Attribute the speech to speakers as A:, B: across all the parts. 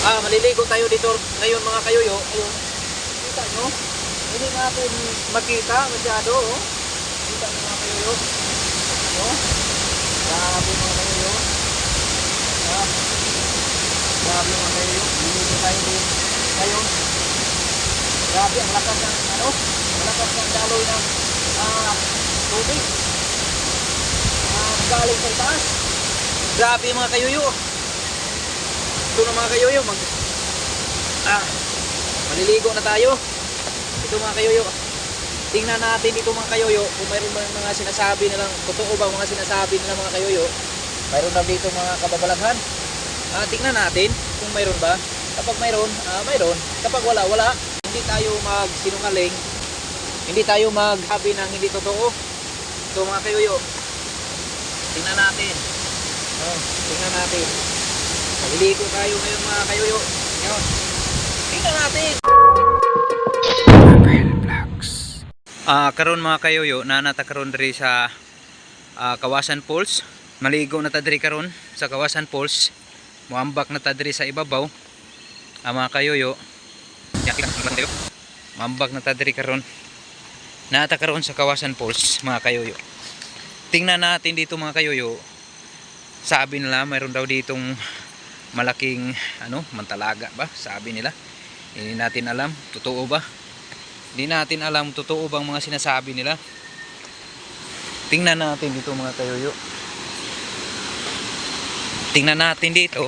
A: Ah, maliligo tayo dito ngayon mga kayuyo. Ayun. Kita nyo? Hindi natin makita masyado. Oh. Kita nyo mga kayuyo. Ano? Grabe mga kayuyo. Ah. Grabe mga kayuyo. Maliligo tayo dito. Ngayon. Grabe ang lakas ng ano? Ang lakas ng daloy ng ah, tubig. Ah, galing sa itaas. Grabe mga kayuyo. Ito na mga kayuyo, mag ah, maliligo na tayo. Ito mga kayuyo. Tingnan natin dito mga kayuyo kung mayroon ba mga sinasabi nilang totoo ba mga sinasabi nila mga kayuyo. Mayroon daw dito mga kababalaghan. Ah, tingnan natin kung mayroon ba. Kapag mayroon, ah, mayroon. Kapag wala, wala. Hindi tayo magsinungaling. Hindi tayo magsabi ng hindi totoo. Ito mga kayuyo. Tingnan natin. Oh, tingnan natin. Maliligo tayo ngayon mga kayuyo. Ngayon. Tingnan natin. Ah, karon mga kayuyo, nanata karon diri sa ah, Kawasan Falls. Maligo na ta diri karon sa Kawasan Falls. Muambak na ta diri sa ibabaw. Ah, mga tayo. Muambak na ta diri karon. Nata karon sa Kawasan Falls, mga kayuyo. Tingnan natin dito mga kayuyo. Sabi nila mayroon daw ditong malaking ano, mantalaga ba? Sabi nila. Hindi natin alam, totoo ba? Hindi natin alam totoo bang mga sinasabi nila. Tingnan natin dito mga kayuyo. Tingnan natin dito.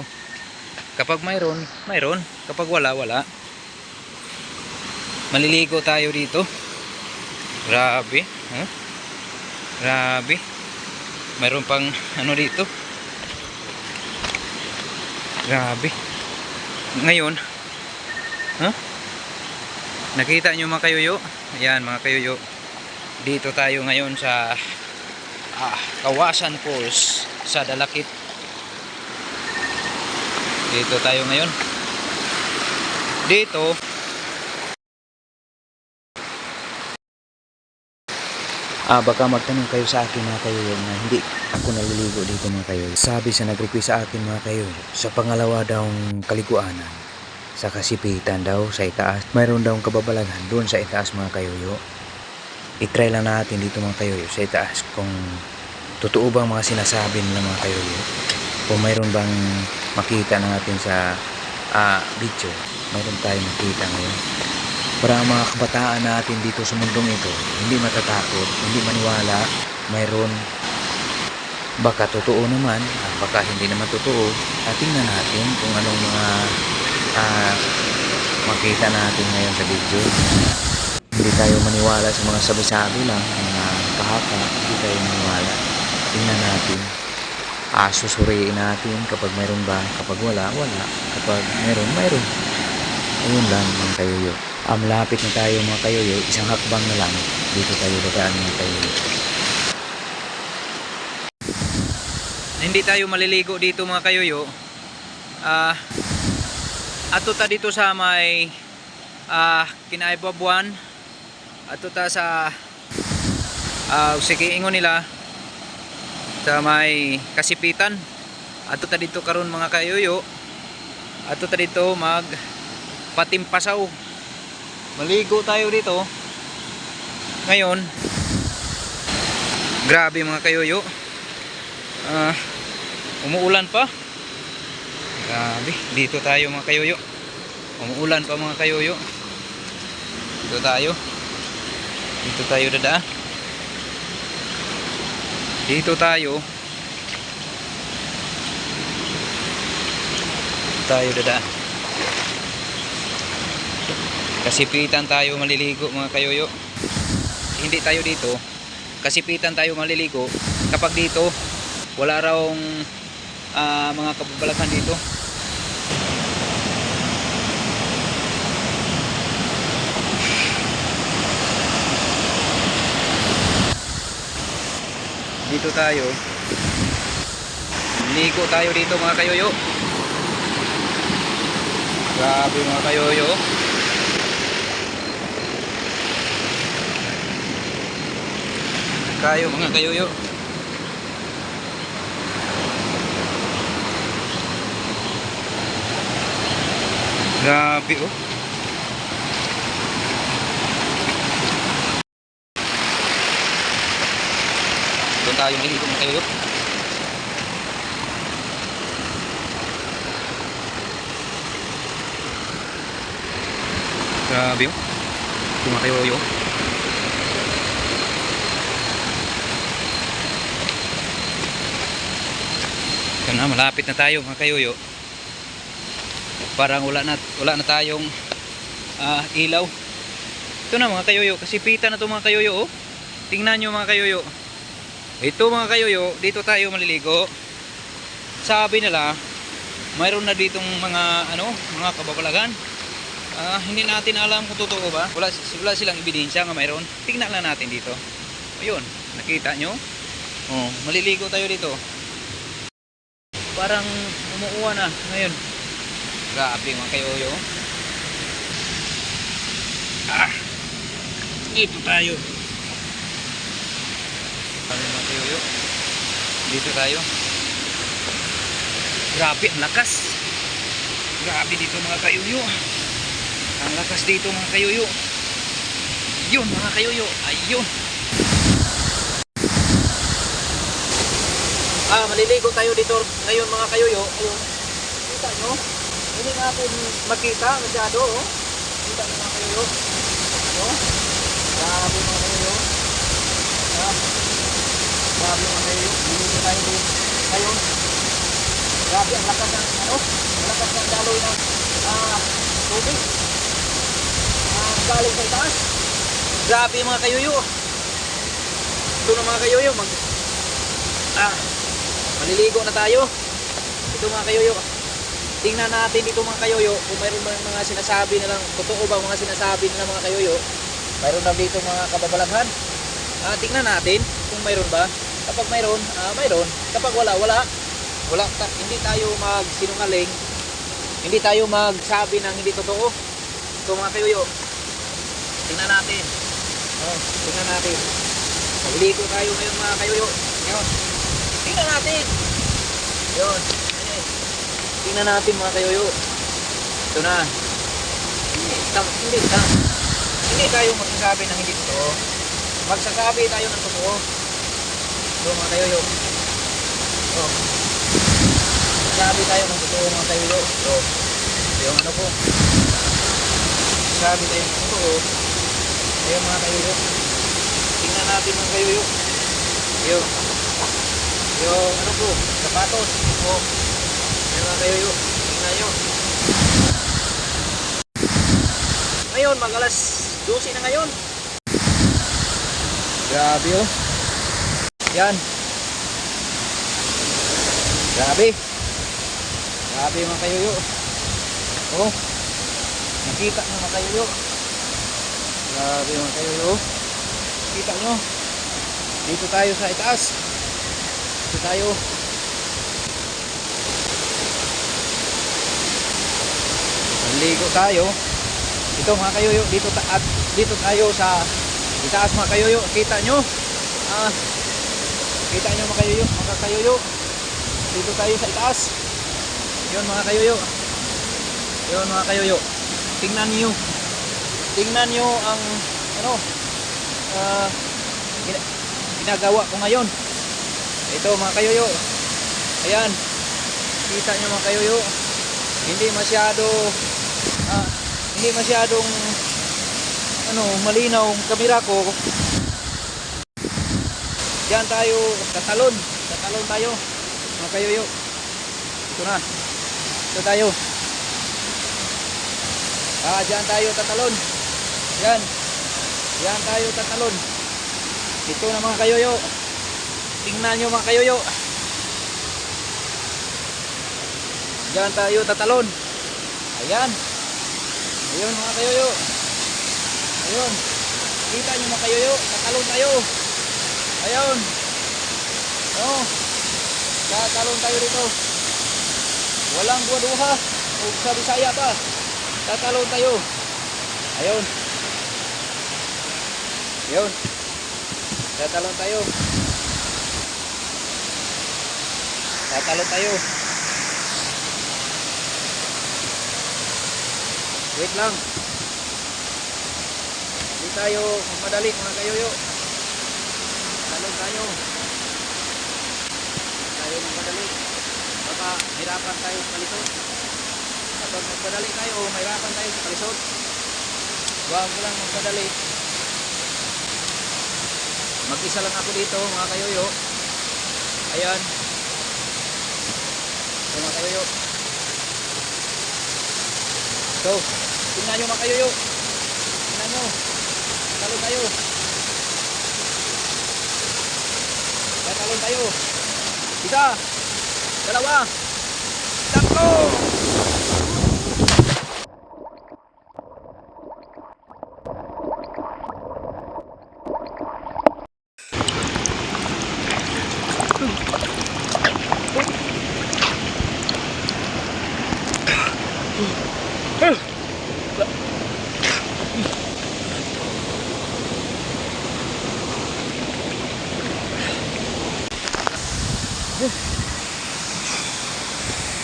A: Kapag mayroon, mayroon. Kapag wala, wala. Maliligo tayo dito. Grabe. Huh? Grabe. Mayroon pang ano dito. Grabe. Ngayon, huh? Nakita nyo mga kayuyo? Ayan mga kayuyo. Dito tayo ngayon sa ah, Kawasan Falls sa Dalakit. Dito tayo ngayon. Dito Ah, baka magtanong kayo sa akin mga kayo na hindi ako naliligo dito mga kayo. Sabi sa nag-request sa akin mga kayo, sa pangalawa daw kaliguanan, sa kasipitan daw sa itaas, mayroon daw kababalaghan doon sa itaas mga kayoyo. I-try lang natin dito mga kayoyo sa itaas kung totoo bang mga sinasabi nila mga kayoyo. Kung mayroon bang makita natin sa ah, video, mayroon tayong makita ngayon para ang mga kabataan natin dito sa mundong ito hindi matatakot, hindi maniwala mayroon. Baka totoo naman baka hindi naman totoo. At tingnan natin kung anong mga ah, makita natin ngayon sa video. Hindi tayo maniwala sa mga sabi-sabi lang mga kahaka hindi tayo maniwala. Tingnan natin. Ah, susuriin natin kapag mayroon ba kapag wala, wala. Kapag mayroon, mayroon. Ayun lang mga kayoyo um, lapit na tayo mga kayoyo isang hakbang na lang. Dito tayo dadaan mga kayoyo. Hindi tayo maliligo dito mga kayoyo. Ah ato ta dito sa may ah kinaibabuan. Ato ta sa ah sige ingon nila sa may kasipitan. Ato ta dito karon mga kayoyo. Ato ta dito mag patimpasaw maligo tayo dito. Ngayon grabe mga kayoyo. Ah umuulan pa. Grabe dito tayo mga kayoyo. Umuulan pa mga kayoyo. Dito tayo. Dito tayo dadaan. Dito tayo. Dito tayo dadaan kasipitan tayo maliligo mga kayoyo. Hindi tayo dito. Kasipitan tayo maliligo. Kapag dito wala raw ah, mga kababalaghan dito. Dito tayo. Ligo tayo dito mga kayoyo. Grabe mga kayoyo kayo mga kayoyo
B: Grabe oh. Doon tayo maliligo mga kayo. Grabe oh. Mga kayo Ito na, malapit na tayo mga kayoyo. Parang wala na, wala na tayong ah, ilaw. Ito na mga kayoyo, kasi pita na to mga kayoyo. Oh. Tingnan nyo mga kayoyo. Ito mga kayoyo, dito tayo maliligo. Sabi nila, mayroon na ditong mga ano, mga kababalagan. Ah, hindi natin alam kung totoo ba. Wala, wala silang ebidensya nga mayroon. Tingnan lang natin dito. Ayun, nakita nyo? Oh, maliligo tayo dito. Parang umuuwa na ngayon. Grabe mga kayoyo. Ah, dito tayo. Grabe mga kayoyo. Dito tayo. Grabe, ang lakas. Grabe dito mga kayoyo. Ang lakas dito mga kayoyo. Yun mga kayoyo. Ayun.
A: Ah, maliligo tayo dito ngayon mga kayoyo. Ayun. Kita nyo? Hindi natin makita masyado. Oh. Kita nyo mga kayoyo. Ano? Grabe mga kayoyo. Ah. Grabe mga kayoyo. Maliligo tayo dito. Ngayon. Grabe ang lakas ng ano? Ang lakas ng daloy ng ah, tubig. Ah, galing sa itaas. Grabe mga kayoyo. Ito na mga kayoyo. Mag ah, Maliligo na tayo. Ito mga kayoyo. Tingnan natin dito mga kayoyo kung mayroon bang mga sinasabi nilang totoo ba mga sinasabi nila mga kayoyo. Mayroon na dito mga kababalaghan. Ah, tingnan natin kung mayroon ba. Kapag mayroon, ah, mayroon. Kapag wala, wala. Wala ta- hindi tayo magsinungaling. Hindi tayo magsabi ng hindi totoo. Ito mga kayoyo. Tingnan natin. Oh, tingnan natin. Maliligo tayo ngayon mga kayoyo. Ngayon. Tingnan natin. Yun. Tingnan natin mga kayoyo. Ito na. Hindi, tam, hindi. Hindi tayo magsasabi ng hindi totoo. Magsasabi tayo ng totoo. Ito mga kayoyo. Ito. Magsasabi tayo ng totoo mga kayoyo. Ito yung ano po. Magsasabi tayo ng totoo. Ayun mga kayoyo. Tingnan natin mga kayoyo. Ayun yung ano po, sapatos. O, mga kayo yun. Nyo. Ngayon, mag alas 12 na ngayon. Grabe oh. Yan. Grabe. Grabe mga kayo yun. Oh. Nakita mga kayo yun. Grabe mga kayo yun. Kita nyo. Dito tayo sa itaas. Dito tayo. Maligo tayo. Ito mga kayoyo, dito ta at dito tayo sa itaas mga kayoyo. Kita nyo? Ah, kita nyo mga kayoyo, mga kayoyo. Dito tayo sa itaas. Yun mga kayoyo. Yun mga kayoyo. Tingnan niyo. Tingnan niyo ang ano gina- ginagawa ko ngayon. Ito mga kayoyo. Ayan. Kita nyo mga kayoyo. Hindi masyado ah, hindi masyadong ano, malinaw ang kamera ko. Diyan tayo tatalon. Tatalon tayo. Mga kayoyo. Ito na. Ito tayo. Ah, diyan tayo tatalon. Yan. Diyan tayo tatalon. Ito na mga kayoyo. Tingnan nyo mga kayoyo. Diyan tayo tatalon. Ayan. Ayun mga kayoyo. Ayun. Kita nyo mga kayoyo. Tatalon tayo. Ayun. Oh. Tatalon tayo dito. Walang buwaduha. O sa Bisaya pa. Tatalon tayo. Ayun. Ayun. Tatalon tayo. Tatalon tayo.
C: Wait lang. Hindi tayo magmadali mga kayoyo. Talon tayo. Hindi tayo magmadali. Baka hirapan tayo sa palisod. Kapag magmadali tayo, mahirapan tayo sa palisod. Huwag lang magmadali. Mag-isa lang ako dito mga kayoyo. Ayan. Mga kayoyo. So, tingnan nyo mga kayoyo. Tingnan nyo. Talon tayo. Tatalon tayo. Isa. Dalawa. Tatlo.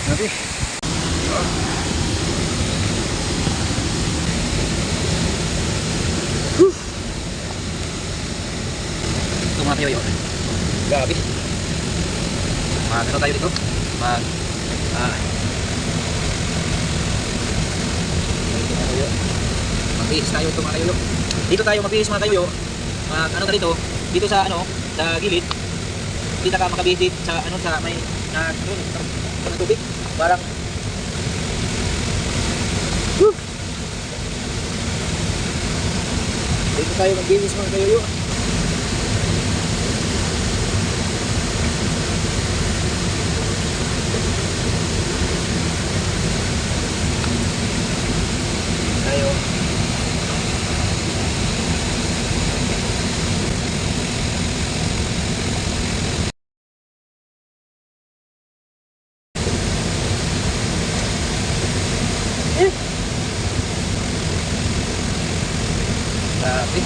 A: Grabe. Ito mga kayoyo. Grabe. Mag ano tayo dito? Mag ah Ito mga kayoyo. Magbihis tayo ito mga kayoyo. Dito tayo magbihis mga kayoyo. Mag ano ka dito? Dito sa ano? Sa gilid. Dito ka makabihis dito sa ano sa may na sa, sa tubig. Parang Whew! Dito tayo magbihis mga kayoyo. tayo. Eh. Grabe.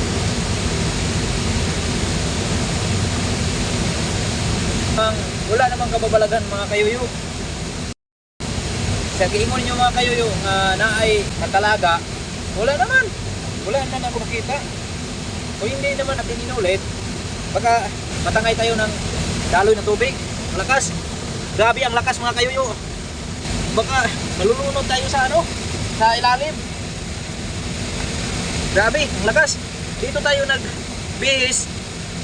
A: Ang kababalagan mga kayuyo. Sa giingon niyo mga kayuyo nga naay katalaga, wala naman. Wala naman ako makita. Kung hindi naman natin inulit, baka matangay tayo ng daloy ng tubig. Malakas. Grabe ang lakas mga kayuyo. Baka malulunod tayo sa ano? Sa ilalim. Grabe, ang lakas. Dito tayo nagbihis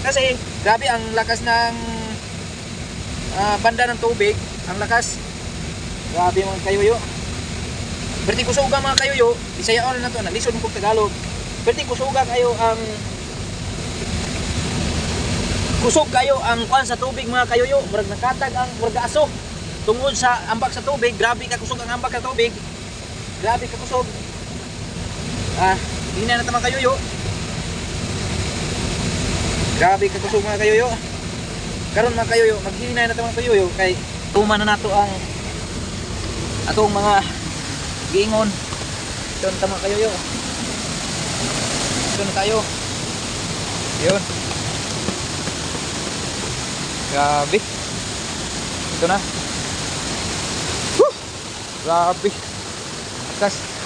A: kasi grabe ang lakas ng ah, banda ng tubig. Ang lakas. Grabe mga kayuyo. Berti kusuga mga kayuyo, Bisaya oras na to, naglisod kong Tagalog. Berti kusuga kayo ang kusog kayo ang kwan sa tubig mga kayuyo. Murag nakatag ang murag aso. Tungod sa ambak sa tubig, grabe ka kusog ang ambak sa tubig. Grabe ka kusog. Ah, hindi na naman kayuyo. Grabe ka kusog mga kayuyo. Karon mga kayuyo, maghinay na naman kayuyo kay tuma na nato ang atong mga giingon. Na tama kayo yo. Na tayo. Yun. Grabe. Ito na. Whew! Grabe. Akas.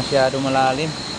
A: Masyado malalim.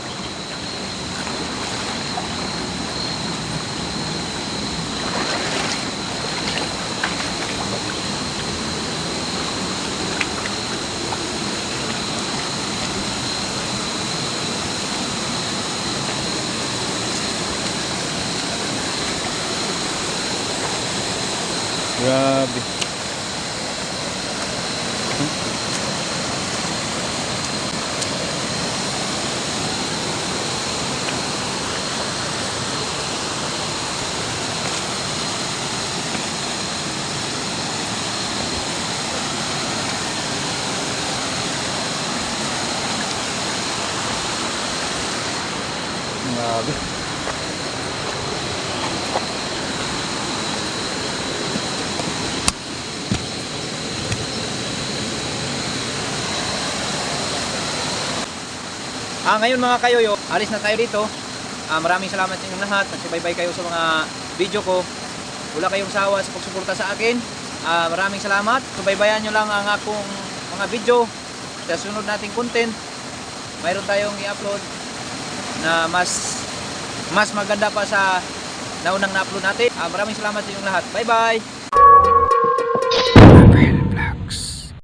A: Ah, ngayon mga kayoyo, alis na tayo dito. Ah, maraming salamat sa inyong lahat. Nagsubaybay kayo sa mga video ko. Wala kayong sawa sa pagsuporta sa akin. Ah, maraming salamat. Subaybayan nyo lang ang akong mga video. Sa sunod nating content, mayroon tayong i-upload na mas mas maganda pa sa naunang na-upload natin. Ah, maraming salamat sa inyong lahat. Bye-bye!